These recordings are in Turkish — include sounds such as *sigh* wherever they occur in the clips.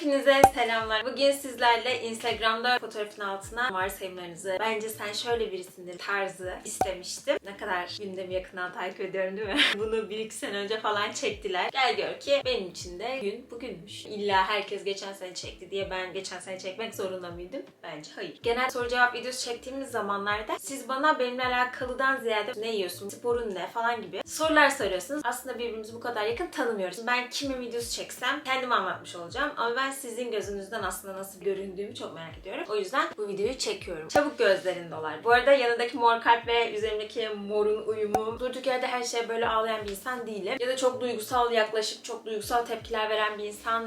Hepinize selamlar. Bugün sizlerle Instagram'da fotoğrafın altına varsayımlarınızı bence sen şöyle birisindir tarzı istemiştim. Ne kadar gündemi yakından takip ediyorum değil mi? *laughs* Bunu bir iki sene önce falan çektiler. Gel gör ki benim için de gün bugünmüş. İlla herkes geçen sene çekti diye ben geçen sene çekmek zorunda mıydım? Bence hayır. Genel soru cevap videosu çektiğimiz zamanlarda siz bana benimle alakalıdan ziyade ne yiyorsun, sporun ne falan gibi sorular soruyorsunuz. Aslında birbirimizi bu kadar yakın tanımıyoruz. Ben kimin videosu çeksem kendimi anlatmış olacağım. Ama ben sizin gözünüzden aslında nasıl göründüğümü çok merak ediyorum. O yüzden bu videoyu çekiyorum. Çabuk gözlerin dolar. Bu arada yanındaki mor kalp ve üzerimdeki morun uyumu. Durduk yerde her şeye böyle ağlayan bir insan değilim. Ya da çok duygusal yaklaşıp çok duygusal tepkiler veren bir insan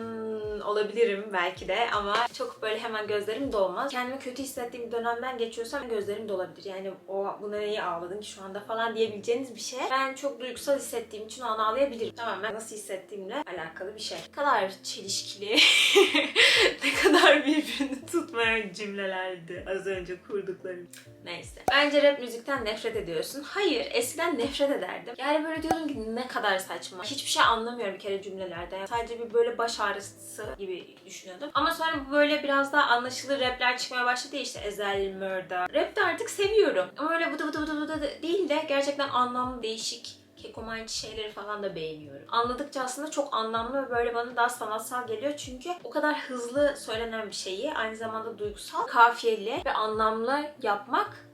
olabilirim belki de ama çok böyle hemen gözlerim dolmaz. Kendimi kötü hissettiğim dönemden geçiyorsam gözlerim dolabilir. Yani o buna neyi ağladın ki şu anda falan diyebileceğiniz bir şey. Ben çok duygusal hissettiğim için o an ağlayabilirim. Tamamen nasıl hissettiğimle alakalı bir şey. Ne kadar çelişkili, *laughs* *laughs* ne kadar birbirini tutmayan cümlelerdi az önce kurduklarım. Neyse. Bence rap müzikten nefret ediyorsun. Hayır, eskiden nefret ederdim. Yani böyle diyordum ki ne kadar saçma. Hiçbir şey anlamıyorum bir kere cümlelerde. Yani sadece bir böyle baş ağrısı gibi düşünüyordum. Ama sonra böyle biraz daha anlaşılır rapler çıkmaya başladı işte Ezel, Murda. Rap de artık seviyorum. Ama öyle vıdı vıdı vıdı vıdı değil de gerçekten anlamlı, değişik kekomançı şeyleri falan da beğeniyorum. Anladıkça aslında çok anlamlı ve böyle bana daha sanatsal geliyor çünkü o kadar hızlı söylenen bir şeyi aynı zamanda duygusal, kafiyeli ve anlamlı yapmak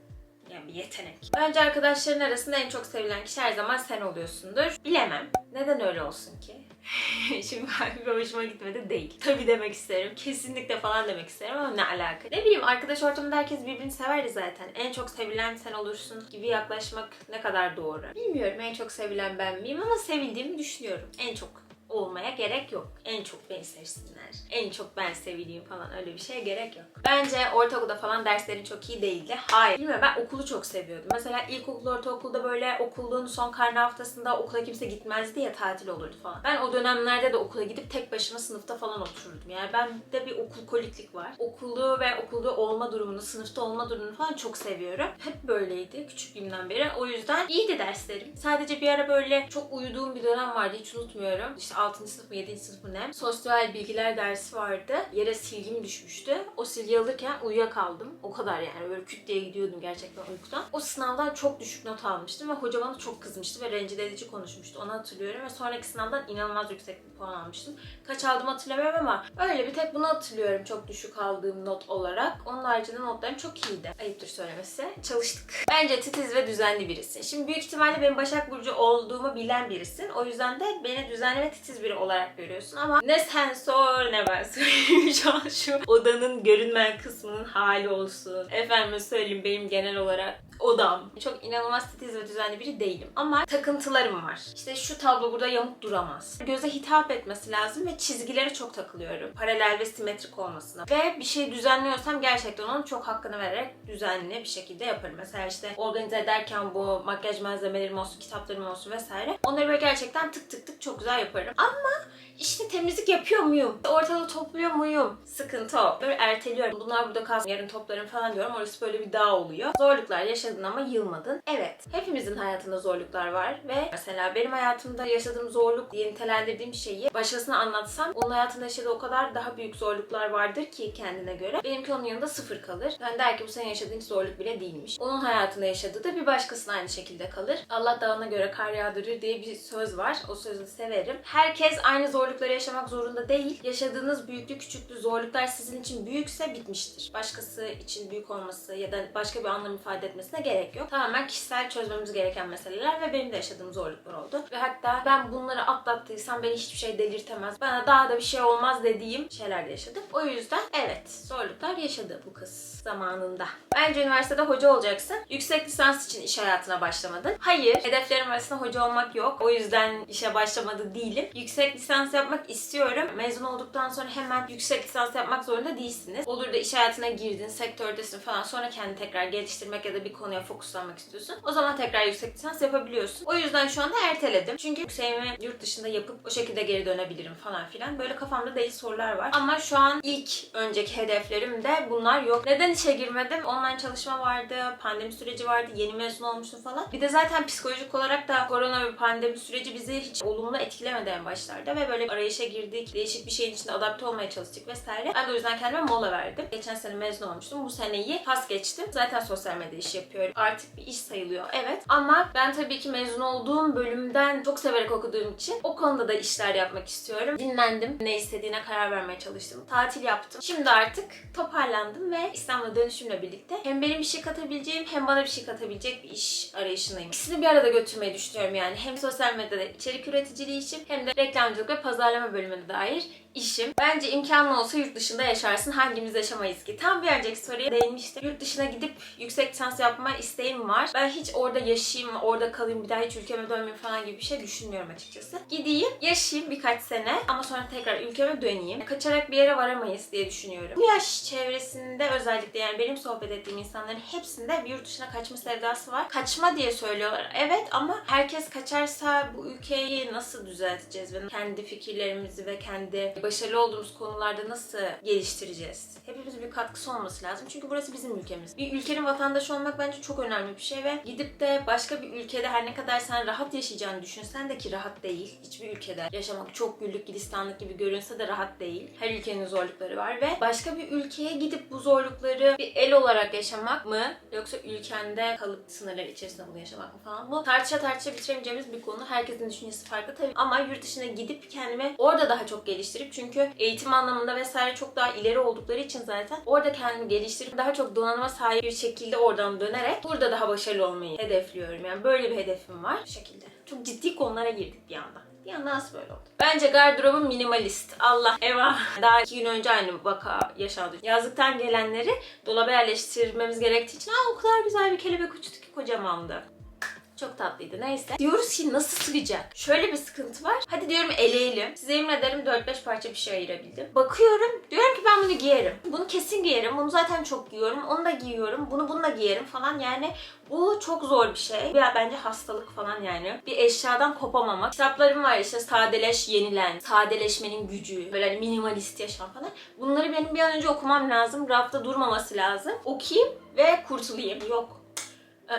yani bir yetenek. Bence arkadaşların arasında en çok sevilen kişi her zaman sen oluyorsundur. Bilemem. Neden öyle olsun ki? *laughs* Şimdi bir hoşuma gitmedi değil. Tabii demek isterim. Kesinlikle falan demek isterim ama ne alaka? Ne bileyim arkadaş ortamında herkes birbirini severdi zaten. En çok sevilen sen olursun gibi yaklaşmak ne kadar doğru. Bilmiyorum en çok sevilen ben miyim ama sevildiğimi düşünüyorum. En çok olmaya gerek yok. En çok beni sevsinler. En çok ben sevileyim falan öyle bir şeye gerek yok. Bence ortaokulda falan derslerin çok iyi değildi. Hayır. Bilmiyorum ben okulu çok seviyordum. Mesela ilkokul, ortaokulda böyle okulun son karne haftasında okula kimse gitmezdi ya tatil olurdu falan. Ben o dönemlerde de okula gidip tek başıma sınıfta falan otururdum. Yani bende bir okul koliklik var. Okulu ve okulda olma durumunu, sınıfta olma durumunu falan çok seviyorum. Hep böyleydi küçüklüğümden beri. O yüzden iyiydi derslerim. Sadece bir ara böyle çok uyuduğum bir dönem vardı. Hiç unutmuyorum. İşte 6. sınıf mı 7. sınıf mı ne? Sosyal bilgiler dersi vardı. Yere silgim düşmüştü. O silgi alırken uyuyakaldım. O kadar yani böyle küt diye gidiyordum gerçekten uykudan. O sınavdan çok düşük not almıştım ve hoca bana çok kızmıştı ve rencide edici konuşmuştu. Onu hatırlıyorum ve sonraki sınavdan inanılmaz yüksek bir puan almıştım. Kaç aldım hatırlamıyorum ama öyle bir tek bunu hatırlıyorum çok düşük aldığım not olarak. Onun haricinde notlarım çok iyiydi. Ayıptır söylemesi. Çalıştık. Bence titiz ve düzenli birisin. Şimdi büyük ihtimalle benim Başak Burcu olduğumu bilen birisin. O yüzden de beni düzenli ve titiz biri olarak görüyorsun ama ne sen sor ne ben *laughs* sorayım şu an şu odanın görünmeyen kısmının hali olsun. Efendim söyleyeyim benim genel olarak odam. Çok inanılmaz titiz ve düzenli biri değilim. Ama takıntılarım var. İşte şu tablo burada yamuk duramaz. Göze hitap etmesi lazım ve çizgilere çok takılıyorum. Paralel ve simetrik olmasına. Ve bir şey düzenliyorsam gerçekten onun çok hakkını vererek düzenli bir şekilde yaparım. Mesela işte organize ederken bu makyaj malzemelerim olsun, kitaplarım olsun vesaire. Onları böyle gerçekten tık tık tık çok güzel yaparım. Ama işte temizlik yapıyor muyum? Ortalığı topluyor muyum? Sıkıntı o. Böyle erteliyorum. Bunlar burada kalsın yarın toplarım falan diyorum. Orası böyle bir dağ oluyor. Zorluklar yaşadın ama yılmadın. Evet. Hepimizin hayatında zorluklar var ve mesela benim hayatımda yaşadığım zorluk diye nitelendirdiğim şeyi başkasına anlatsam onun hayatında yaşadığı o kadar daha büyük zorluklar vardır ki kendine göre. Benimki onun yanında sıfır kalır. Ben der ki bu senin yaşadığın zorluk bile değilmiş. Onun hayatında yaşadığı da bir başkasına aynı şekilde kalır. Allah dağına göre kar yağdırır diye bir söz var. O sözü severim. Herkes aynı zorlukları yaşamak zorunda değil. Yaşadığınız büyüklü küçüklü zorluklar sizin için büyükse bitmiştir. Başkası için büyük olması ya da başka bir anlam ifade etmesine gerek yok. Tamamen kişisel çözmemiz gereken meseleler ve benim de yaşadığım zorluklar oldu. Ve hatta ben bunları atlattıysam beni hiçbir şey delirtemez. Bana daha da bir şey olmaz dediğim şeyler de yaşadım. O yüzden evet zorluklar yaşadı bu kız zamanında. Bence üniversitede hoca olacaksın. Yüksek lisans için iş hayatına başlamadın. Hayır. Hedeflerim arasında hoca olmak yok. O yüzden işe başlamadı değilim. Yüksek lisans yapmak istiyorum. Mezun olduktan sonra hemen yüksek lisans yapmak zorunda değilsiniz. Olur da iş hayatına girdin, sektördesin falan. Sonra kendini tekrar geliştirmek ya da bir konuda konuya fokuslanmak istiyorsun. O zaman tekrar yüksek lisans yapabiliyorsun. O yüzden şu anda erteledim. Çünkü yükseğimi yurt dışında yapıp o şekilde geri dönebilirim falan filan. Böyle kafamda deli sorular var. Ama şu an ilk önceki hedeflerim de bunlar yok. Neden işe girmedim? Online çalışma vardı, pandemi süreci vardı, yeni mezun olmuştum falan. Bir de zaten psikolojik olarak da korona ve pandemi süreci bizi hiç olumlu etkilemedi en başlarda ve böyle arayışa girdik. Değişik bir şeyin içinde adapte olmaya çalıştık vesaire. Ben de o yüzden kendime mola verdim. Geçen sene mezun olmuştum. Bu seneyi pas geçtim. Zaten sosyal medya işi yapıyorum. Artık bir iş sayılıyor. Evet. Ama ben tabii ki mezun olduğum bölümden çok severek okuduğum için o konuda da işler yapmak istiyorum. Dinlendim. Ne istediğine karar vermeye çalıştım. Tatil yaptım. Şimdi artık toparlandım ve İstanbul'a dönüşümle birlikte hem benim bir şey katabileceğim hem bana bir şey katabilecek bir iş arayışındayım. İkisini bir arada götürmeyi düşünüyorum yani. Hem sosyal medyada içerik üreticiliği işim hem de reklamcılık ve pazarlama bölümüne dair işim. Bence imkanlı olsa yurt dışında yaşarsın. Hangimiz yaşamayız ki? Tam bir önceki soruya değinmiştim. Yurt dışına gidip yüksek lisans yapma isteğim var. Ben hiç orada yaşayayım, orada kalayım, bir daha hiç ülkeme dönmeyeyim falan gibi bir şey düşünmüyorum açıkçası. Gideyim, yaşayayım birkaç sene ama sonra tekrar ülkeme döneyim. Kaçarak bir yere varamayız diye düşünüyorum. Bu yaş çevresinde özellikle yani benim sohbet ettiğim insanların hepsinde bir yurt dışına kaçma sevdası var. Kaçma diye söylüyorlar. Evet ama herkes kaçarsa bu ülkeyi nasıl düzelteceğiz ve kendi fikirlerimizi ve kendi başarılı olduğumuz konularda nasıl geliştireceğiz? Hepimiz bir katkısı olması lazım. Çünkü burası bizim ülkemiz. Bir ülkenin vatandaşı olmak bence çok önemli bir şey ve gidip de başka bir ülkede her ne kadar sen rahat yaşayacağını düşünsen de ki rahat değil. Hiçbir ülkede yaşamak çok güllük gülistanlık gibi görünse de rahat değil. Her ülkenin zorlukları var ve başka bir ülkeye gidip bu zorlukları bir el olarak yaşamak mı yoksa ülkende kalıp sınırlar içerisinde bunu yaşamak mı falan. Bu tartışa tartışa bitiremeyeceğimiz bir konu. Herkesin düşüncesi farklı tabii ama yurt dışına gidip kendimi orada daha çok geliştirip çünkü eğitim anlamında vesaire çok daha ileri oldukları için zaten orada kendimi geliştirip daha çok donanıma sahip bir şekilde oradan dönerek burada daha başarılı olmayı hedefliyorum. Yani böyle bir hedefim var. Bu şekilde. Çok ciddi konulara girdik bir anda. Bir anda nasıl böyle oldu? Bence gardırobum minimalist. Allah eva. Daha iki gün önce aynı vaka yaşadı. Yazlıktan gelenleri dolaba yerleştirmemiz gerektiği için Aa, o kadar güzel bir kelebek uçtu ki kocamandı. Çok tatlıydı neyse. Diyoruz ki nasıl sığacak? Şöyle bir sıkıntı var. Hadi diyorum eleyelim. Size yemin ederim 4-5 parça bir şey ayırabildim. Bakıyorum diyorum ki ben bunu giyerim. Bunu kesin giyerim. Bunu zaten çok giyiyorum. Onu da giyiyorum. Bunu bununla giyerim falan. Yani bu çok zor bir şey. Ya bence hastalık falan yani. Bir eşyadan kopamamak. Kitaplarım var işte sadeleş, yenilen, sadeleşmenin gücü, böyle hani minimalist yaşam falan. Bunları benim bir an önce okumam lazım. Rafta durmaması lazım. Okuyayım ve kurtulayım. Yok. Aa.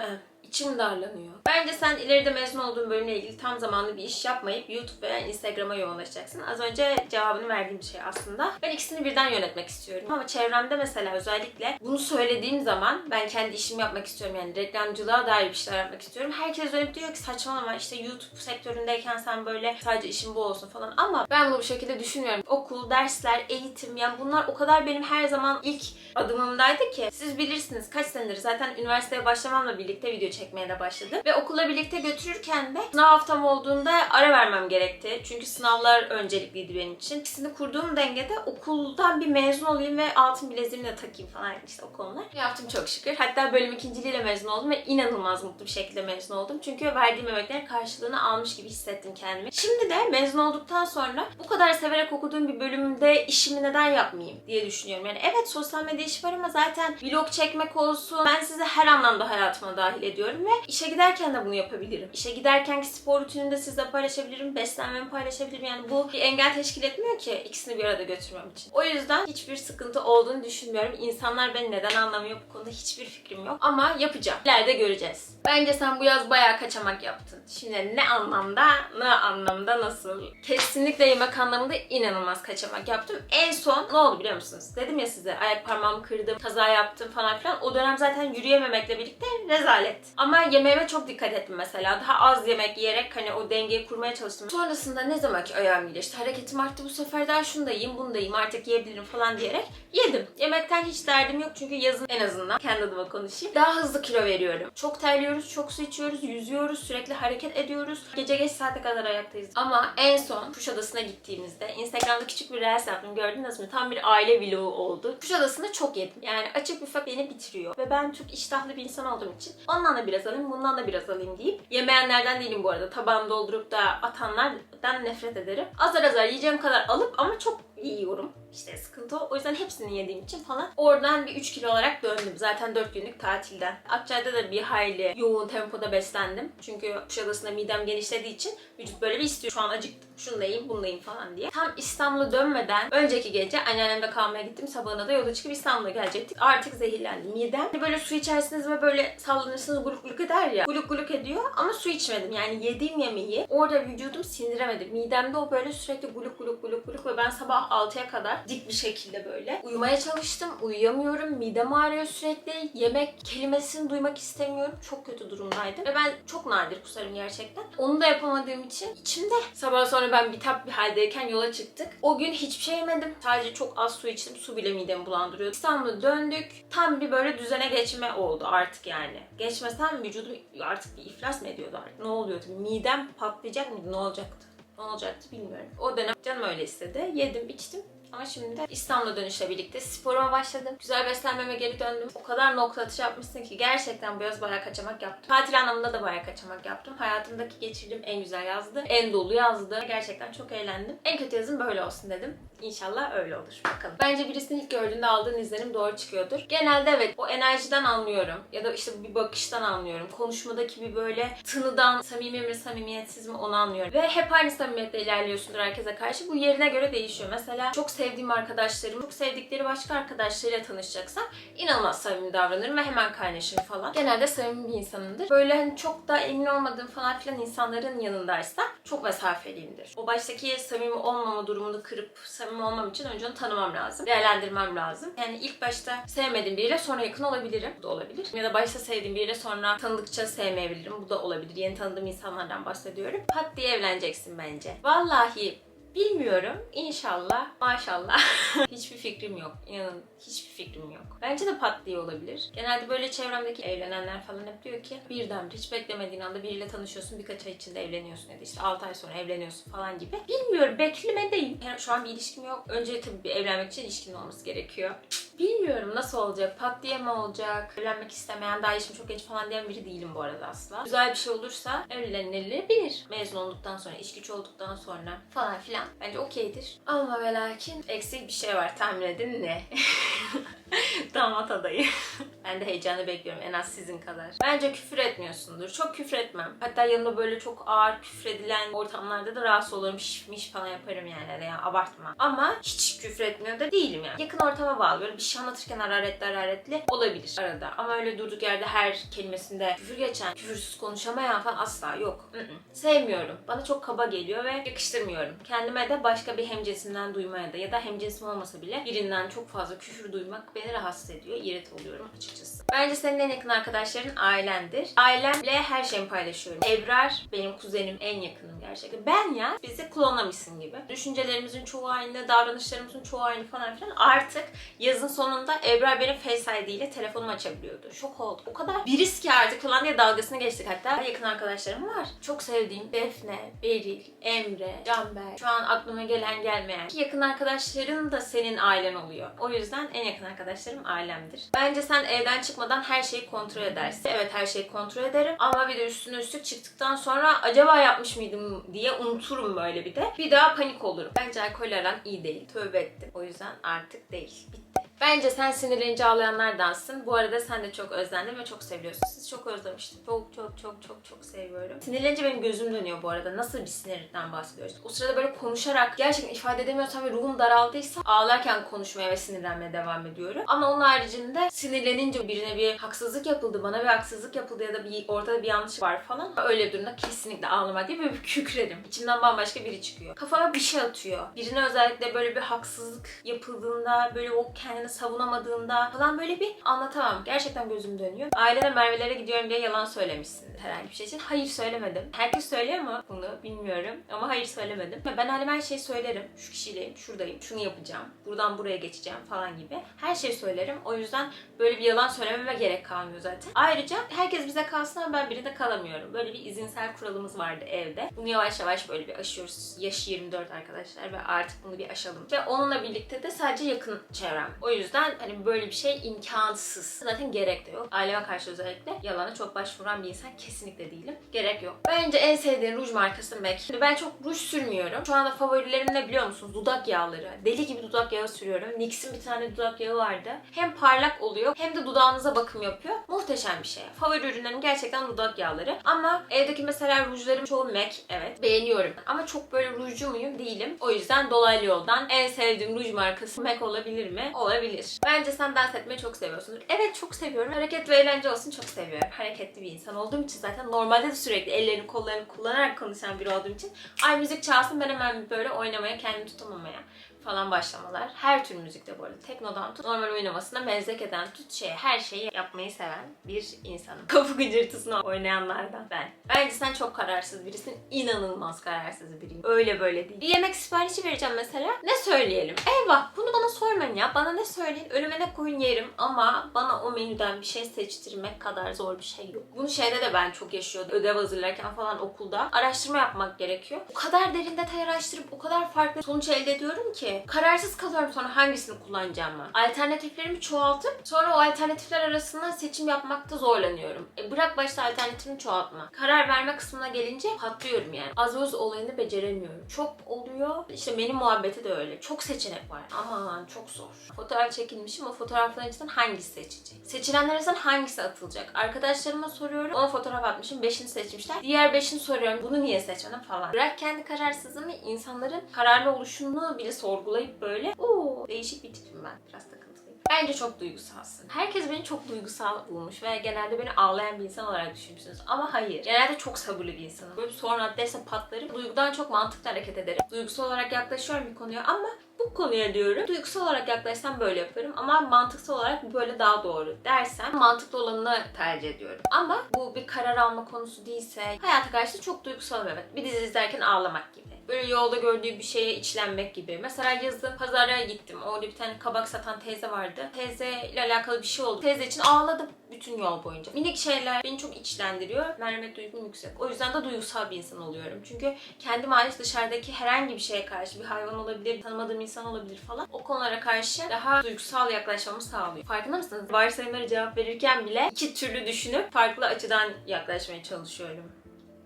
İçim darlanıyor. Bence sen ileride mezun olduğun bölümle ilgili tam zamanlı bir iş yapmayıp YouTube veya Instagram'a yoğunlaşacaksın. Az önce cevabını verdiğim şey aslında. Ben ikisini birden yönetmek istiyorum. Ama çevremde mesela özellikle bunu söylediğim zaman ben kendi işimi yapmak istiyorum. Yani reklamcılığa dair bir şeyler yapmak istiyorum. Herkes dönüp diyor ki saçmalama işte YouTube sektöründeyken sen böyle sadece işin bu olsun falan. Ama ben bunu bu şekilde düşünmüyorum. Okul, dersler, eğitim yani bunlar o kadar benim her zaman ilk adımımdaydı ki. Siz bilirsiniz kaç senedir zaten üniversiteye başlamamla birlikte video çekmeye de başladım. Ve okula birlikte götürürken de sınav haftam olduğunda ara vermem gerekti. Çünkü sınavlar öncelikliydi benim için. İkisini kurduğum dengede okuldan bir mezun olayım ve altın bileziğimi de takayım falan işte o konular. Yaptım çok şükür. Hatta bölüm ikinciliğiyle mezun oldum ve inanılmaz mutlu bir şekilde mezun oldum. Çünkü verdiğim emeklerin karşılığını almış gibi hissettim kendimi. Şimdi de mezun olduktan sonra bu kadar severek okuduğum bir bölümde işimi neden yapmayayım diye düşünüyorum. Yani evet sosyal medya işi var ama zaten vlog çekmek olsun. Ben sizi her anlamda hayatıma dahil ediyorum ve işe giderken de bunu yapabilirim. İşe giderkenki spor rutinini de sizle paylaşabilirim. Beslenmemi paylaşabilirim. Yani bu bir engel teşkil etmiyor ki ikisini bir arada götürmem için. O yüzden hiçbir sıkıntı olduğunu düşünmüyorum. İnsanlar beni neden anlamıyor bu konuda hiçbir fikrim yok. Ama yapacağım. İleride göreceğiz. Bence sen bu yaz bayağı kaçamak yaptın. Şimdi ne anlamda, ne anlamda nasıl? Kesinlikle yemek anlamında inanılmaz kaçamak yaptım. En son ne oldu biliyor musunuz? Dedim ya size ayak parmağımı kırdım, kaza yaptım falan filan. O dönem zaten yürüyememekle birlikte rezalet. Ama yemeğime çok dikkat ettim mesela. Daha az yemek yiyerek hani o dengeyi kurmaya çalıştım. Sonrasında ne zaman ki ayağım iyileşti, hareketim arttı bu sefer daha şunu da yiyeyim, bunu da yiyeyim artık yiyebilirim falan diyerek yedim. Yemekten hiç derdim yok çünkü yazın en azından kendi adıma konuşayım. Daha hızlı kilo veriyorum. Çok terliyoruz, çok su içiyoruz, yüzüyoruz, sürekli hareket ediyoruz. Gece geç saate kadar ayaktayız. Ama en son Kuşadası'na gittiğimizde Instagram'da küçük bir reels yaptım. Gördünüz mü? Tam bir aile vlogu oldu. Kuşadası'nda çok yedim. Yani açık büfe beni bitiriyor. Ve ben çok iştahlı bir insan olduğum için ondan da biraz alayım, bundan da biraz alayım deyip yemeyenlerden değilim bu arada. Tabağımı doldurup da atanlardan nefret ederim. Azar azar yiyeceğim kadar alıp ama çok yiyorum. İşte sıkıntı o. O yüzden hepsini yediğim için falan oradan bir 3 kilo olarak döndüm. Zaten 4 günlük tatilden. Akçay'da da bir hayli yoğun tempoda beslendim. Çünkü Kuşadası'nda midem genişlediği için vücut böyle bir istiyor. Şu an acıktım. Şunu da yiyeyim, bunu da yiyeyim falan diye. Tam İstanbul'a dönmeden önceki gece anneannemde kalmaya gittim. Sabahına da yola çıkıp İstanbul'a gelecektik. Artık zehirlendim. Midem böyle su içersiniz ve böyle sallanırsınız guluk guluk eder ya. Guluk guluk ediyor ama su içmedim. Yani yediğim yemeği orada vücudum sindiremedi. Midemde o böyle sürekli guluk guluk guluk guluk ve ben sabah 6'ya kadar dik bir şekilde böyle uyumaya çalıştım. Uyuyamıyorum. Midem ağrıyor sürekli. Yemek kelimesini duymak istemiyorum. Çok kötü durumdaydım. Ve ben çok nadir kusarım gerçekten. Onu da yapamadığım için içimde. Sabah sonra ben bitap bir haldeyken yola çıktık. O gün hiçbir şey yemedim. Sadece çok az su içtim. Su bile midemi bulandırıyordu. İstanbul'a döndük. Tam bir böyle düzene geçme oldu artık yani. Geçmesem vücudum artık bir iflas mı ediyordu artık? Ne oluyordu? Midem patlayacak mıydı? Ne olacaktı? Ne olacaktı bilmiyorum. O dönem canım öyle istedi. Yedim, içtim. Ama şimdi de İstanbul'a dönüşle birlikte sporuma başladım. Güzel beslenmeme geri döndüm. O kadar nokta atışı yapmışsın ki gerçekten bu yaz bayağı kaçamak yaptım. Tatil anlamında da bayağı kaçamak yaptım. Hayatımdaki geçirdiğim en güzel yazdı. En dolu yazdı. Gerçekten çok eğlendim. En kötü yazım böyle olsun dedim. İnşallah öyle olur. Bakalım. Bence birisini ilk gördüğünde aldığın izlenim doğru çıkıyordur. Genelde evet o enerjiden anlıyorum. Ya da işte bir bakıştan anlıyorum. Konuşmadaki bir böyle tınıdan samimi mi samimiyetsiz mi onu anlıyorum. Ve hep aynı samimiyetle ilerliyorsundur herkese karşı. Bu yerine göre değişiyor. Mesela çok sevdiğim arkadaşlarım, çok sevdikleri başka arkadaşlarıyla tanışacaksam inanılmaz samimi davranırım ve hemen kaynaşırım falan. Genelde samimi bir insanımdır. Böyle hani çok da emin olmadığım falan filan insanların yanındaysa çok mesafeliyimdir. O baştaki samimi olmama durumunu kırıp samimi olmam için önce onu tanımam lazım. Değerlendirmem lazım. Yani ilk başta sevmediğim biriyle sonra yakın olabilirim. Bu da olabilir. Ya da başta sevdiğim biriyle sonra tanıdıkça sevmeyebilirim. Bu da olabilir. Yeni tanıdığım insanlardan bahsediyorum. Pat diye evleneceksin bence. Vallahi Bilmiyorum. İnşallah. Maşallah. *laughs* hiçbir fikrim yok. İnanın hiçbir fikrim yok. Bence de pat diye olabilir. Genelde böyle çevremdeki evlenenler falan hep diyor ki birdenbire hiç beklemediğin anda biriyle tanışıyorsun birkaç ay içinde evleniyorsun ya da işte 6 ay sonra evleniyorsun falan gibi. Bilmiyorum. Beklemedeyim. Yani şu an bir ilişkim yok. Önce tabii bir evlenmek için ilişkin olması gerekiyor. Bilmiyorum nasıl olacak. Pat diye mi olacak? Evlenmek istemeyen, daha yaşım çok genç falan diyen biri değilim bu arada asla. Güzel bir şey olursa evlenilebilir. Mezun olduktan sonra, iş güç olduktan sonra falan filan. Bence okeydir. Ama ve lakin eksik bir şey var. Tahmin edin ne? *laughs* *laughs* Damat adayı. *laughs* ben de heyecanla bekliyorum en az sizin kadar. Bence küfür etmiyorsundur. Çok küfür etmem. Hatta yanında böyle çok ağır küfür edilen ortamlarda da rahatsız olurum. Şişmiş falan yaparım yani. yani abartma. Ama hiç küfür etmiyor da değilim yani. Yakın ortama bağlı. Böyle bir şey anlatırken hararetli hararetli olabilir arada. Ama öyle durduk yerde her kelimesinde küfür geçen, küfürsüz konuşamayan falan asla yok. Sevmiyorum. Bana çok kaba geliyor ve yakıştırmıyorum. Kendime de başka bir hemcinsimden duymaya da ya da hemcinsim olmasa bile birinden çok fazla küfür duymak beni rahatsız ediyor. İrit oluyorum açıkçası. Bence senin en yakın arkadaşların ailendir. Ailemle her şeyimi paylaşıyorum. Ebrar benim kuzenim en yakınım gerçekten. Ben ya bizi klonlamışsın gibi. Düşüncelerimizin çoğu aynı, davranışlarımızın çoğu aynı falan filan. Artık yazın sonunda Ebrar benim Face ID ile telefonumu açabiliyordu. Şok oldum. O kadar biriz ki artık falan diye dalgasını geçtik hatta. Yakın arkadaşlarım var. Çok sevdiğim Defne, Beril, Emre, Canber. Şu an aklıma gelen gelmeyen. Ki yakın arkadaşların da senin ailen oluyor. O yüzden en yakın arkadaşlarım ailemdir. Bence sen evden çıkmadan her şeyi kontrol edersin. Evet her şeyi kontrol ederim ama bir de üstüne üstlük çıktıktan sonra acaba yapmış mıydım diye unuturum böyle bir de. Bir daha panik olurum. Bence alkol aran iyi değil. Tövbe ettim. O yüzden artık değil. Bitti. Bence sen sinirlenince ağlayanlardansın. Bu arada sen de çok özlendin ve çok seviyorsun. Sizi çok özlemiştim. Çok çok çok çok çok seviyorum. Sinirlenince benim gözüm dönüyor bu arada. Nasıl bir sinirden bahsediyoruz? O sırada böyle konuşarak gerçekten ifade edemiyorsam ve ruhum daraldıysa ağlarken konuşmaya ve sinirlenmeye devam ediyorum. Ama onun haricinde sinirlenince birine bir haksızlık yapıldı, bana bir haksızlık yapıldı ya da bir ortada bir yanlış var falan. Öyle durumda kesinlikle ağlamak değil böyle bir kükrerim. İçimden bambaşka biri çıkıyor. Kafama bir şey atıyor. Birine özellikle böyle bir haksızlık yapıldığında, böyle o kendini savunamadığında falan böyle bir anlatamam. Gerçekten gözüm dönüyor. Ailene Merve'lere gidiyorum diye yalan söylemişsin herhangi bir şey için. Hayır söylemedim. Herkes söylüyor mu bunu bilmiyorum. Ama hayır söylemedim. Ben halime her şeyi söylerim. Şu kişiyleyim, şuradayım, şunu yapacağım. Buradan buraya geçeceğim falan gibi. Her şeyi söylerim. O yüzden böyle bir yalan söylememe gerek kalmıyor zaten. Ayrıca herkes bize kalsın ama ben birinde kalamıyorum. Böyle bir izinsel kuralımız vardı evde. Bunu yavaş yavaş böyle bir aşıyoruz. Yaşı 24 arkadaşlar ve artık bunu bir aşalım. Ve onunla birlikte de sadece yakın çevrem. O yüzden yüzden hani böyle bir şey imkansız. Zaten gerek de yok. Aileme karşı özellikle yalana çok başvuran bir insan kesinlikle değilim. Gerek yok. Bence en sevdiğim ruj markası MAC. Şimdi ben çok ruj sürmüyorum. Şu anda favorilerim ne biliyor musunuz? Dudak yağları. Deli gibi dudak yağı sürüyorum. NYX'in bir tane dudak yağı vardı. Hem parlak oluyor hem de dudağınıza bakım yapıyor. Muhteşem bir şey. Favori ürünlerim gerçekten dudak yağları. Ama evdeki mesela rujlarım çoğu MAC. Evet. Beğeniyorum. Ama çok böyle rujcu muyum? Değilim. O yüzden dolaylı yoldan en sevdiğim ruj markası MAC olabilir mi? Olabilir. Bence sen dans etmeyi çok seviyorsundur. Evet çok seviyorum. Hareket ve eğlence olsun çok seviyorum. Hareketli bir insan olduğum için zaten normalde de sürekli ellerini kollarını kullanarak konuşan biri olduğum için ay müzik çalsın ben hemen böyle oynamaya kendimi tutamamaya falan başlamalar. Her tür müzikte bu arada. Teknodan tut, normal oynamasına mezek eden tut şey, her şeyi yapmayı seven bir insanım. *laughs* Kapı gıcırtısına oynayanlardan ben. Bence sen çok kararsız birisin. İnanılmaz kararsız biriyim. Öyle böyle değil. Bir yemek siparişi vereceğim mesela. Ne söyleyelim? Eyvah bunu bana sormayın ya. Bana ne söyleyin? Önüme ne koyun yerim ama bana o menüden bir şey seçtirmek kadar zor bir şey yok. Bunu şeyde de ben çok yaşıyordum. Ödev hazırlarken falan okulda. Araştırma yapmak gerekiyor. O kadar derin detay araştırıp o kadar farklı sonuç elde ediyorum ki kararsız kalıyorum sonra hangisini kullanacağımı. Alternatiflerimi çoğaltıp sonra o alternatifler arasından seçim yapmakta zorlanıyorum. E bırak başta alternatifini çoğaltma. Karar verme kısmına gelince patlıyorum yani. Az öz olayını beceremiyorum. Çok oluyor. İşte benim muhabbeti de öyle. Çok seçenek var. Aman çok zor. Fotoğraf çekilmişim o fotoğrafların içinden hangisi seçecek? Seçilenler arasından hangisi atılacak? Arkadaşlarıma soruyorum. 10 fotoğraf atmışım. 5'ini seçmişler. Diğer 5'ini soruyorum. Bunu niye seçmedin falan. Bırak kendi kararsızlığımı insanların kararlı oluşunu bile sorgulayıp böyle Oo, değişik bir tipim ben. Biraz takıntılıyım. Bence çok duygusalsın. Herkes beni çok duygusal bulmuş ve genelde beni ağlayan bir insan olarak düşünmüşsünüz. Ama hayır. Genelde çok sabırlı bir insanım. Böyle sorun adrese patlarım. Duygudan çok mantıklı hareket ederim. Duygusal olarak yaklaşıyorum bir konuya ama bu konuya diyorum. Duygusal olarak yaklaşsam böyle yaparım ama mantıksal olarak böyle daha doğru dersem mantıklı olanını tercih ediyorum. Ama bu bir karar alma konusu değilse hayata karşı çok duygusalım evet. Bir dizi izlerken ağlamak gibi. Böyle yolda gördüğü bir şeye içlenmek gibi. Mesela yazın pazara gittim. Orada bir tane kabak satan teyze vardı. Teyze ile alakalı bir şey oldu. Teyze için ağladım bütün yol boyunca. Minik şeyler beni çok içlendiriyor. Merhamet duygum yüksek. O yüzden de duygusal bir insan oluyorum. Çünkü kendim hariç dışarıdaki herhangi bir şeye karşı bir hayvan olabilir, tanımadığım insan olabilir falan. O konulara karşı daha duygusal yaklaşmamı sağlıyor. Farkında mısınız? Varsayımlara cevap verirken bile iki türlü düşünüp farklı açıdan yaklaşmaya çalışıyorum.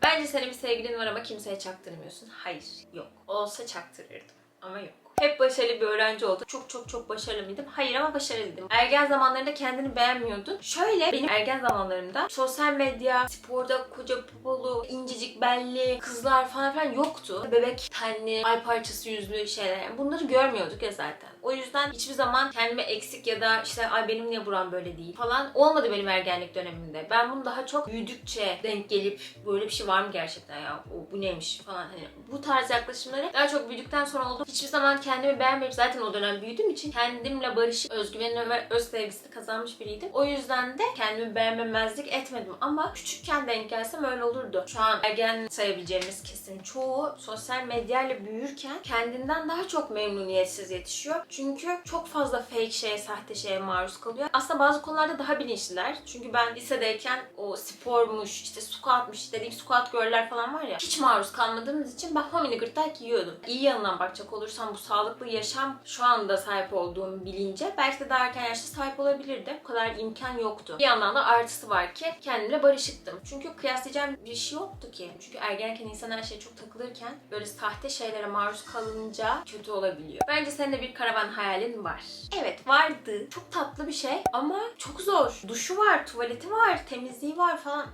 Bence senin bir sevgilin var ama kimseye çaktırmıyorsun. Hayır, yok. Olsa çaktırırdım ama yok. Hep başarılı bir öğrenci oldum. Çok çok çok başarılı mıydım? Hayır ama başarılıydım. Ergen zamanlarında kendini beğenmiyordun. Şöyle benim ergen zamanlarımda sosyal medya, sporda koca popolu, incecik belli kızlar falan filan yoktu. Bebek tenli, ay parçası yüzlü şeyler. Yani bunları görmüyorduk ya zaten. O yüzden hiçbir zaman kendime eksik ya da işte ay benim niye buram böyle değil falan olmadı benim ergenlik dönemimde. Ben bunu daha çok büyüdükçe denk gelip böyle bir şey var mı gerçekten ya o, bu neymiş falan hani bu tarz yaklaşımları daha çok büyüdükten sonra oldu. Hiçbir zaman kendimi beğenmeyip zaten o dönem büyüdüğüm için kendimle barışık, özgüvenini ve öz sevgisini kazanmış biriydim. O yüzden de kendimi beğenmemezlik etmedim ama küçükken denk gelsem öyle olurdu. Şu an ergen sayabileceğimiz kesin çoğu sosyal medyayla büyürken kendinden daha çok memnuniyetsiz yetişiyor. Çünkü çok fazla fake şeye, sahte şeye maruz kalıyor. Aslında bazı konularda daha bilinçliler. Çünkü ben lisedeyken o spormuş, işte squatmış, dediğim squat girl'ler falan var ya. Hiç maruz kalmadığımız için ben homini gırtlak yiyordum. İyi yanından bakacak olursam bu sağlıklı yaşam şu anda sahip olduğum bilince belki de daha erken yaşta sahip olabilirdim. Bu kadar imkan yoktu. Bir yandan da artısı var ki kendimle barışıktım. Çünkü kıyaslayacağım bir şey yoktu ki. Çünkü ergenken insan her şeye çok takılırken böyle sahte şeylere maruz kalınca kötü olabiliyor. Bence senin de bir karavan hayalin var. Evet vardı. Çok tatlı bir şey ama çok zor. Duşu var, tuvaleti var, temizliği var falan.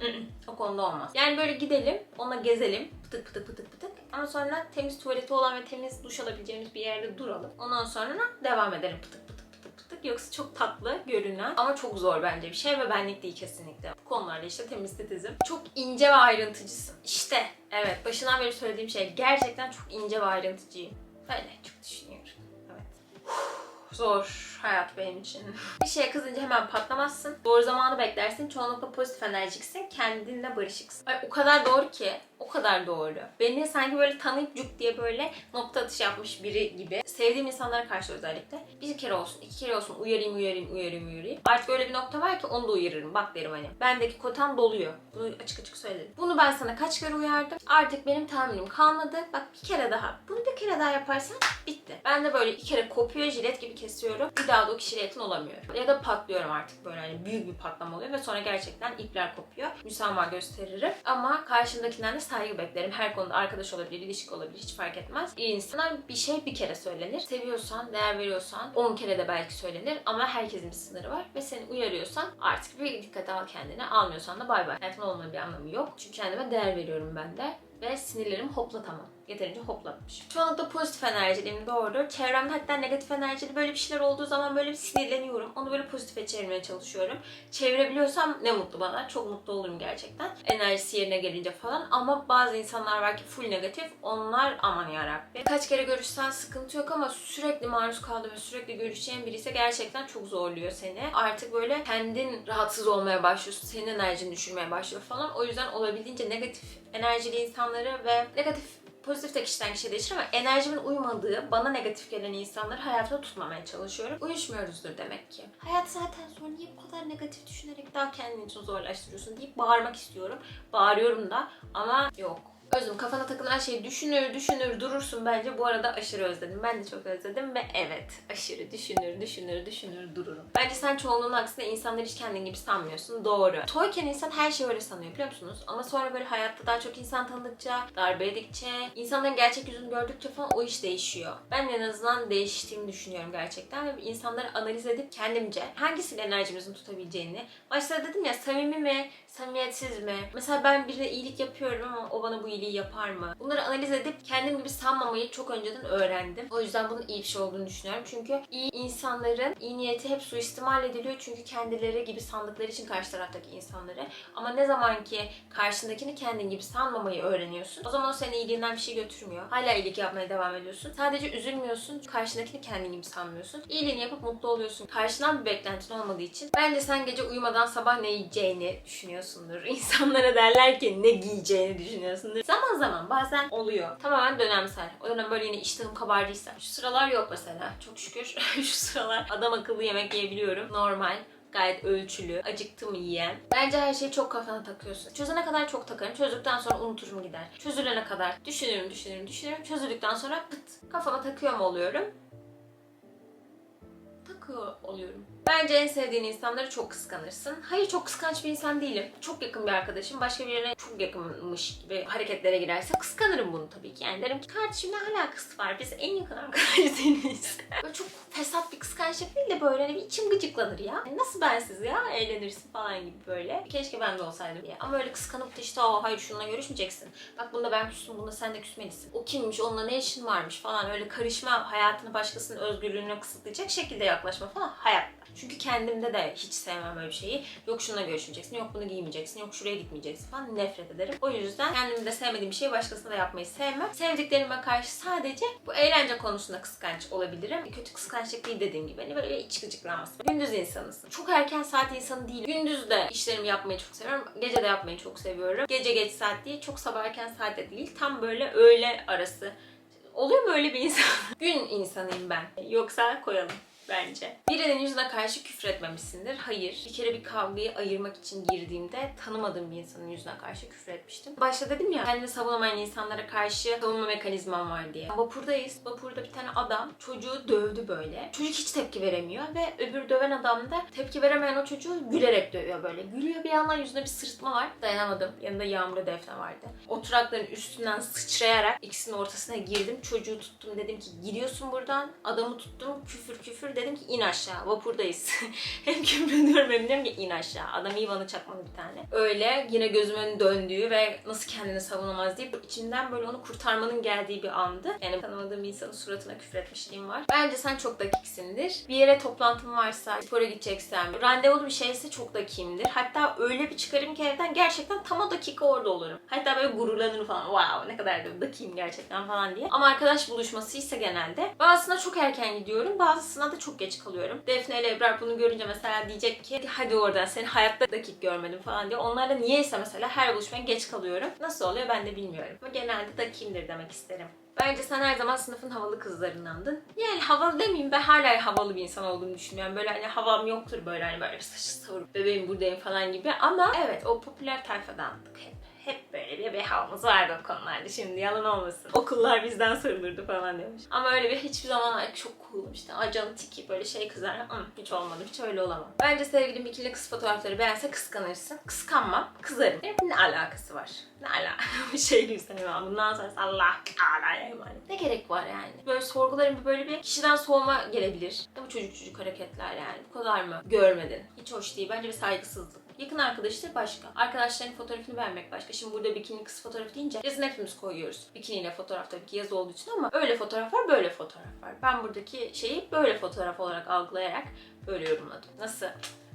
O konuda olmaz. Yani böyle gidelim, ona gezelim. Pıtık pıtık pıtık pıtık. Ama sonra temiz tuvaleti olan ve temiz duş alabileceğimiz bir yerde duralım. Ondan sonra devam edelim pıtık pıtık pıtık. Yoksa çok tatlı görünen ama çok zor bence bir şey ve benlik değil kesinlikle. Bu konularda işte temiz titizim. Çok ince ve ayrıntıcısın. İşte evet başından beri söylediğim şey gerçekten çok ince ve ayrıntıcıyım. Öyle çok düşünüyorum. Evet. Zor hayat benim için. Bir şeye kızınca hemen patlamazsın. Doğru zamanı beklersin. Çoğunlukla pozitif enerjiksin. Kendinle barışıksın. Ay, o kadar doğru ki. O kadar doğru. Beni sanki böyle tanıyıp cuk diye böyle nokta atışı yapmış biri gibi. Sevdiğim insanlara karşı özellikle bir kere olsun, iki kere olsun uyarayım, uyarayım, uyarayım, uyarayım. Artık öyle bir nokta var ki onu da uyarırım. Bak derim hani. Bendeki kotan doluyor. Bunu açık açık söyledim. Bunu ben sana kaç kere uyardım. Artık benim tahammülüm kalmadı. Bak bir kere daha. Bunu bir kere daha yaparsan bitti. Ben de böyle iki kere kopuyor, jilet gibi kesiyorum. Bir daha da o kişiyle yakın olamıyorum. Ya da patlıyorum artık böyle hani büyük bir patlama oluyor ve sonra gerçekten ipler kopuyor. Müsamaha gösteririm. Ama karşımdakinden de saygı beklerim. Her konuda arkadaş olabilir, ilişki olabilir hiç fark etmez. İyi insana bir şey bir kere söylenir. Seviyorsan, değer veriyorsan 10 kere de belki söylenir ama herkesin bir sınırı var ve seni uyarıyorsan artık bir dikkate al kendine. Almıyorsan da bay bay. Hayatımda olmanın bir anlamı yok. Çünkü kendime değer veriyorum ben de ve sinirlerimi hoplatamam. Yeterince hoplatmış. Çoğunlukla pozitif enerjiliyim doğru. Çevremde hatta negatif enerjili böyle bir şeyler olduğu zaman böyle bir sinirleniyorum. Onu böyle pozitife çevirmeye çalışıyorum. Çevirebiliyorsam ne mutlu bana. Çok mutlu olurum gerçekten. Enerjisi yerine gelince falan. Ama bazı insanlar var ki full negatif. Onlar aman yarabbim. Kaç kere görüşsen sıkıntı yok ama sürekli maruz kaldığın ve sürekli görüşeceğin biri ise gerçekten çok zorluyor seni. Artık böyle kendin rahatsız olmaya başlıyorsun. Senin enerjini düşürmeye başlıyor falan. O yüzden olabildiğince negatif enerjili insanları ve negatif Pozitif de kişiden kişiye değişir ama enerjimin uymadığı, bana negatif gelen insanları hayatımda tutmamaya çalışıyorum. Uyuşmuyoruzdur demek ki. Hayat zaten zor. Niye bu kadar negatif düşünerek daha kendin için zorlaştırıyorsun deyip bağırmak istiyorum. Bağırıyorum da ama yok. Özüm kafana takılan şeyi düşünür düşünür durursun bence bu arada aşırı özledim. Ben de çok özledim ve evet aşırı düşünür düşünür düşünür dururum. Bence sen çoğunluğun aksine insanları hiç kendin gibi sanmıyorsun. Doğru. Toyken insan her şeyi öyle sanıyor biliyor musunuz? Ama sonra böyle hayatta daha çok insan tanıdıkça, darbe yedikçe, insanların gerçek yüzünü gördükçe falan o iş değişiyor. Ben en azından değiştiğimi düşünüyorum gerçekten ve insanları analiz edip kendimce hangisiyle enerjimizin tutabileceğini. Başta dedim ya samimi mi, samimiyetsiz mi? Mesela ben birine iyilik yapıyorum ama o bana bu iyiliği yapar mı? Bunları analiz edip kendim gibi sanmamayı çok önceden öğrendim. O yüzden bunun iyi bir şey olduğunu düşünüyorum. Çünkü iyi insanların iyi niyeti hep suistimal ediliyor. Çünkü kendileri gibi sandıkları için karşı taraftaki insanları. Ama ne zaman ki karşındakini kendin gibi sanmamayı öğreniyorsun. O zaman o senin iyiliğinden bir şey götürmüyor. Hala iyilik yapmaya devam ediyorsun. Sadece üzülmüyorsun. Karşındakini kendin gibi sanmıyorsun. İyiliğini yapıp mutlu oluyorsun. Karşıdan bir beklentin olmadığı için. Bence sen gece uyumadan sabah ne yiyeceğini düşünüyorsundur. *laughs* İnsanlara derler ki ne giyeceğini düşünüyorsundur. Zaman zaman bazen oluyor. Tamamen dönemsel. O dönem böyle yine iştahım kabardıysa. Şu sıralar yok mesela. Çok şükür *laughs* şu sıralar adam akıllı yemek yiyebiliyorum. Normal gayet ölçülü, acıktım yiyen. Bence her şeyi çok kafana takıyorsun. Çözene kadar çok takarım. Çözdükten sonra unuturum gider. Çözülene kadar düşünürüm, düşünürüm, düşünürüm. Çözüldükten sonra pıt kafama takıyor mu oluyorum? Takıyor oluyorum. Bence en sevdiğin insanları çok kıskanırsın. Hayır çok kıskanç bir insan değilim. Çok yakın bir arkadaşım başka birine çok yakınmış gibi hareketlere girerse kıskanırım bunu tabii ki. Yani derim ki kardeşim ne alakası var biz en yakın arkadaşlarıyız. *laughs* böyle çok fesat bir kıskançlık değil de böyle hani bir içim gıcıklanır ya. Yani nasıl bensiz ya eğlenirsin falan gibi böyle. Keşke ben de olsaydım diye. Ama öyle kıskanıp da işte Aa, hayır şununla görüşmeyeceksin. Bak bunda ben küstüm bunda sen de küsmelisin. O kimmiş onunla ne işin varmış falan öyle karışma hayatını başkasının özgürlüğüne kısıtlayacak şekilde yaklaşma falan hayatta. Çünkü kendimde de hiç sevmem öyle bir şeyi. Yok şununla görüşmeyeceksin, yok bunu giymeyeceksin, yok şuraya gitmeyeceksin falan nefret ederim. O yüzden kendimde sevmediğim bir şeyi başkasına da yapmayı sevmem. Sevdiklerime karşı sadece bu eğlence konusunda kıskanç olabilirim. Kötü kıskançlık değil dediğim gibi. Hani böyle iç gıcıklanması. Gündüz insanısın. Çok erken saat insanı değil. Gündüz de işlerimi yapmayı çok seviyorum. Gece de yapmayı çok seviyorum. Gece geç saat değil, çok sabah erken saatte değil. Tam böyle öğle arası. Oluyor mu öyle bir insan? *laughs* Gün insanıyım ben. Yoksa koyalım bence. Birinin yüzüne karşı küfür etmemişsindir. Hayır. Bir kere bir kavgayı ayırmak için girdiğimde tanımadığım bir insanın yüzüne karşı küfür etmiştim. Başta dedim ya kendini savunamayan insanlara karşı savunma mekanizmam var diye. Vapurdayız. Vapurda bir tane adam çocuğu dövdü böyle. Çocuk hiç tepki veremiyor ve öbür döven adam da tepki veremeyen o çocuğu gülerek dövüyor böyle. Gülüyor bir yandan yüzünde bir sırıtma var. Dayanamadım. Yanında Yağmur'u Defne vardı. Oturakların üstünden sıçrayarak ikisinin ortasına girdim. Çocuğu tuttum dedim ki gidiyorsun buradan. Adamı tuttum küfür küfür dedim ki in aşağı vapurdayız. *laughs* hem küfür ediyorum hem diyorum ki in aşağı. Adam iyi bana çakmadı bir tane. Öyle yine gözümün döndüğü ve nasıl kendini savunamaz deyip içimden böyle onu kurtarmanın geldiği bir andı. Yani tanımadığım insanın suratına küfür etmişliğim var. Bence sen çok dakiksindir. Bir yere toplantın varsa, spora gideceksen, randevulu bir şeyse çok dakimdir. Hatta öyle bir çıkarım ki evden gerçekten tam o dakika orada olurum. Hatta böyle gururlanırım falan. Wow ne kadar da dakiyim gerçekten falan diye. Ama arkadaş buluşması ise genelde bazısına çok erken gidiyorum, bazısına da çok çok geç kalıyorum. Defne ile Ebrar bunu görünce mesela diyecek ki hadi oradan seni hayatta dakik görmedim falan diye. Onlarla niyeyse mesela her buluşmaya geç kalıyorum. Nasıl oluyor ben de bilmiyorum. Ama genelde dakikimdir demek isterim. Bence sen her zaman sınıfın havalı kızlarınandın. Yani havalı demeyeyim ben hala havalı bir insan olduğumu düşünüyorum. Böyle hani havam yoktur böyle hani böyle saçı savurup bebeğim buradayım falan gibi. Ama evet o popüler tayfadandık hep. Hep böyle bir havamız vardı o konularda. Şimdi yalan olmasın. Okullar bizden sorulurdu falan demiş. Ama öyle bir hiçbir zaman "Ay çok cool'um işte. Acan tiki böyle şey kızar. Hiç olmadı. Hiç öyle olamam. Bence sevgilim bikini kız fotoğrafları beğense kıskanırsın. Kıskanmam. Kızarım. Ne alakası var? Ne ala? *laughs* bir şey gibi sevmem. Bundan sonra Allah Teala'ya emanet. Ne gerek var yani? Böyle sorgularım böyle bir kişiden soğuma gelebilir. Bu çocuk çocuk hareketler yani. Bu kadar mı? Görmedin. Hiç hoş değil. Bence bir saygısızlık. Yakın arkadaşlar başka. Arkadaşların fotoğrafını beğenmek başka. Şimdi burada bikini kız fotoğrafı deyince yazın hepimiz koyuyoruz. Bikiniyle fotoğraf tabii ki yaz olduğu için ama öyle fotoğraf var böyle fotoğraf var. Ben buradaki şeyi böyle fotoğraf olarak algılayarak böyle yorumladım. Nasıl?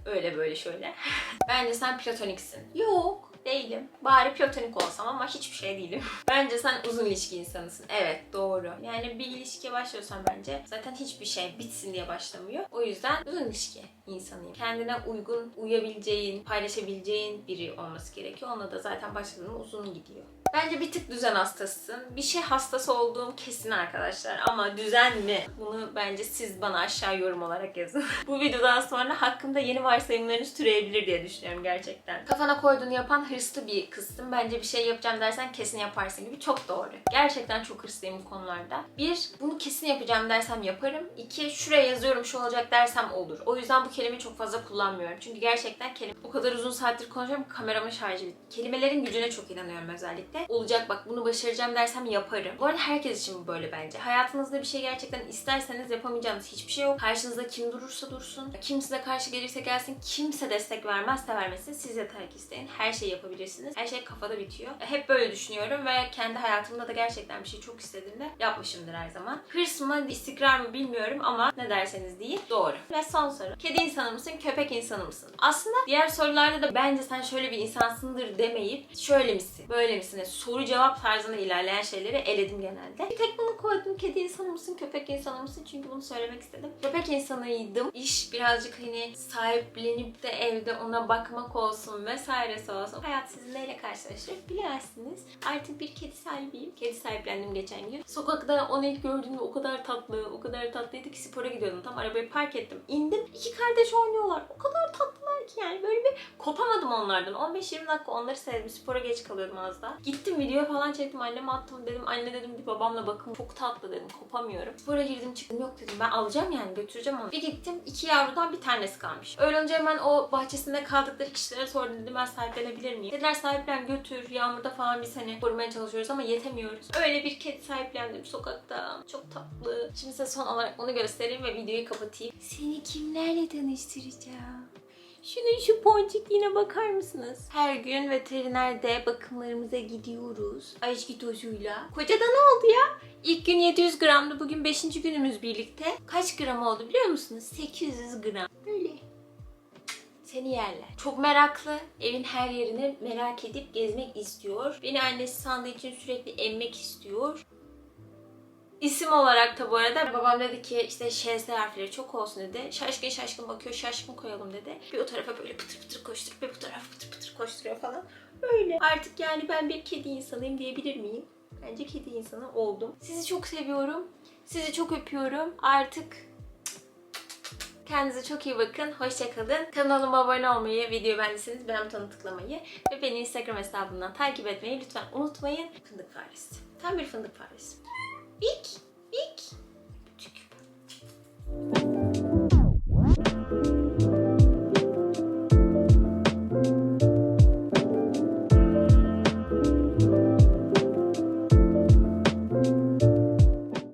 Öyle böyle şöyle. *laughs* Bence sen platoniksin. Yok değilim. Bari platonik olsam ama hiçbir şey değilim. *laughs* bence sen uzun ilişki insanısın. Evet doğru. Yani bir ilişkiye başlıyorsan bence zaten hiçbir şey bitsin diye başlamıyor. O yüzden uzun ilişki insanıyım. Kendine uygun, uyabileceğin, paylaşabileceğin biri olması gerekiyor. Onunla da zaten başladığında uzun gidiyor. Bence bir tık düzen hastasısın. Bir şey hastası olduğum kesin arkadaşlar. Ama düzen mi? Bunu bence siz bana aşağı yorum olarak yazın. *laughs* Bu videodan sonra hakkımda yeni varsayımlarınız türeyebilir diye düşünüyorum gerçekten. Kafana koyduğunu yapan hırslı bir kızsın. Bence bir şey yapacağım dersen kesin yaparsın gibi. Çok doğru. Gerçekten çok hırslıyım bu konularda. Bir, bunu kesin yapacağım dersem yaparım. İki, şuraya yazıyorum şu olacak dersem olur. O yüzden bu kelimeyi çok fazla kullanmıyorum. Çünkü gerçekten kelime... O kadar uzun saattir konuşuyorum kameramın şarjı bitti. Kelimelerin gücüne çok inanıyorum özellikle. Olacak bak bunu başaracağım dersem yaparım. Bu arada herkes için bu böyle bence. Hayatınızda bir şey gerçekten isterseniz yapamayacağınız hiçbir şey yok. Karşınızda kim durursa dursun. Kim size karşı gelirse gelsin. Kimse destek vermezse vermesin. Siz yeter ki isteyin. Her şeyi yapabilirsiniz. Her şey kafada bitiyor. Hep böyle düşünüyorum ve kendi hayatımda da gerçekten bir şey çok istediğimde yapmışımdır her zaman. Hırs mı, istikrar mı bilmiyorum ama ne derseniz deyin doğru. Ve son soru. Kedi insanı mısın, köpek insanı mısın? Aslında diğer sorularda da bence sen şöyle bir insansındır demeyip şöyle misin, böyle misin? Soru cevap tarzında ilerleyen şeyleri eledim genelde. Bir tek bunu koydum. Kedi insanı mısın, köpek insanı mısın? Çünkü bunu söylemek istedim. Köpek insanıydım. İş birazcık hani sahiplenip de evde ona bakmak olsun vesairesi olsun. Hayat sizi neyle karşılaşır bilemezsiniz. Artık bir kedi sahibiyim. Kedi sahiplendim geçen gün. Sokakta onu ilk gördüğümde o kadar tatlı, o kadar tatlıydı ki spora gidiyordum. Tam arabayı park ettim. İndim. İki kardeş oynuyorlar. O kadar tatlılar ki yani. Böyle bir kopamadım onlardan. 15-20 dakika onları sevdim. Spora geç kalıyordum az daha. Gittim video falan çektim. Anneme attım. Dedim anne dedim bir babamla bakın çok tatlı dedim. Kopamıyorum. Spora girdim çıktım. Yok dedim ben alacağım yani götüreceğim onu. Bir gittim. iki yavrudan bir tanesi kalmış. Öyle önce hemen o bahçesinde kaldıkları kişilere sordum. Dedim ben sahiplenebilir miyim? Dediler sahiplen götür. Yağmurda falan biz hani korumaya çalışıyoruz ama yetemiyoruz. Öyle bir kedi sahiplendim sokakta. Çok tatlı. Şimdi size son olarak onu göstereyim ve videoyu kapatayım. Seni kimlerle tanıştıracağım? Şunun şu ponçikliğine bakar mısınız? Her gün veterinerde bakımlarımıza gidiyoruz. Aşk tozuyla. Kocada ne oldu ya? İlk gün 700 gramdı. Bugün 5. günümüz birlikte. Kaç gram oldu biliyor musunuz? 800 gram. Öyle. Seni yerler. Çok meraklı. Evin her yerini merak edip gezmek istiyor. Beni annesi sandığı için sürekli emmek istiyor. İsim olarak da bu arada babam dedi ki işte şs harfleri çok olsun dedi. Şaşkın şaşkın bakıyor şaşkın koyalım dedi. Bir o tarafa böyle pıtır pıtır koşturup bir bu tarafa pıtır pıtır koşturuyor falan. Öyle. Artık yani ben bir kedi insanıyım diyebilir miyim? Bence kedi insanı oldum. Sizi çok seviyorum. Sizi çok öpüyorum. Artık Kendinize çok iyi bakın. Hoşçakalın. Kanalıma abone olmayı, videoyu beğendiyseniz beğen butonuna tıklamayı ve beni Instagram hesabından takip etmeyi lütfen unutmayın. Fındık faresi. Tam bir fındık faresi. Bik, bik. Küçük.